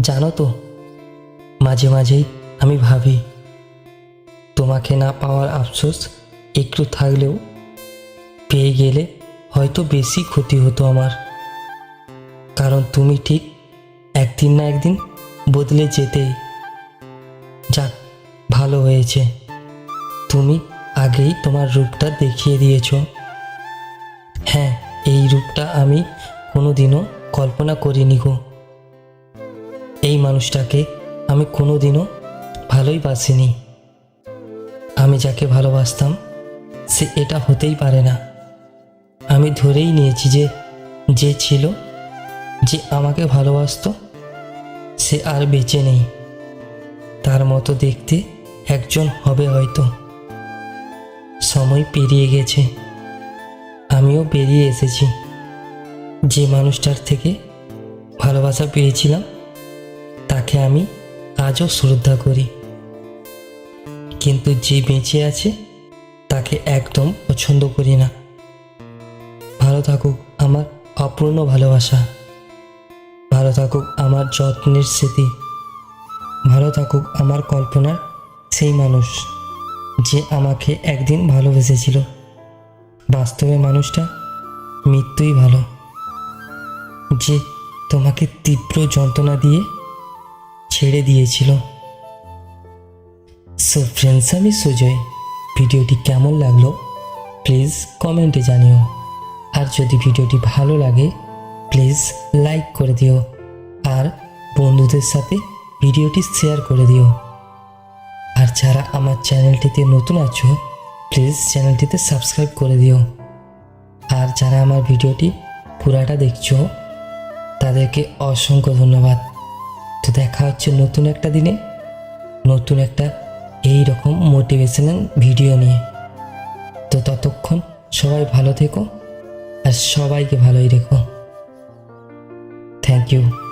জানো তো, মাঝে মাঝেই আমি ভাবি, তোমাকে না পাওয়ার আফসোস একটু থাকলেও পেয়ে গেলে হয়তো বেশি ক্ষতি হতো আমার। কারণ তুমি ঠিক একদিন না একদিন বদলে যেতেই। যাক, ভালো হয়েছে। তুমি আগেই তোমার রূপটা দেখিয়ে দিয়েছ। হ্যাঁ এই রূপটা আমি কোনোদিনও কল্পনা করিনি গো। মানুষটাকে আমি কোনোদিনও ভালোই বাসিনি। আমি যাকে ভালোবাসতাম, সে এটা হতেই পারে না। আমি ধরেই নিয়েছি যে যে ছিল, যে আমাকে ভালোবাসতো, সে আর বেঁচে নেই। তার মতো দেখতে একজন হবে হয়তো। সময় পেরিয়ে গেছে। আমিও বেরিয়ে এসেছি। যে মানুষটার থেকে ভালোবাসা পেয়েছিলাম তাকে আমি আজও শ্রদ্ধা করি। কিন্তু যে বেঁচে আছে, তাকে একদম পছন্দ করি না। ভালো থাকুক আমার অপূর্ণ ভালোবাসা। ভালো থাকুক আমার যত্নের স্মৃতি। ভালো থাকুক আমার কল্পনার সেই মানুষ যে আমাকে একদিন ভালোবেসেছিল। বাস্তবে মানুষটা মৃত্যুই ভালো। যে তোমাকে তীব্র যন্ত্রণা দিয়ে ছেড়ে দিয়েছিল। সো ফ্রেন্ডস আমি সুজয়। ভিডিওটি কেমন লাগল? প্লিজ কমেন্টে জানিও। আর যদি ভিডিওটি ভালো লাগে প্লিজ লাইক করে দিও। আর বন্ধুদের সাথে ভিডিওটি শেয়ার করে দিও। আর যারা আমার চ্যানেলটিতে নতুন আছো প্লিজ চ্যানেলটিতে সাবস্ক্রাইব করে দিও। আর যারা আমার ভিডিওটি পুরাটা দেখছ, তাদেরকে অসংখ্য ধন্যবাদ। তো দেখা হচ্ছে নতুন একটা দিনে। নতুন একটা এই রকম মোটিভেশনাল ভিডিও নিয়ে। তো ততক্ষণ সবাই ভালো থেকো আর সবাইকে ভালোই রেখো। Thank you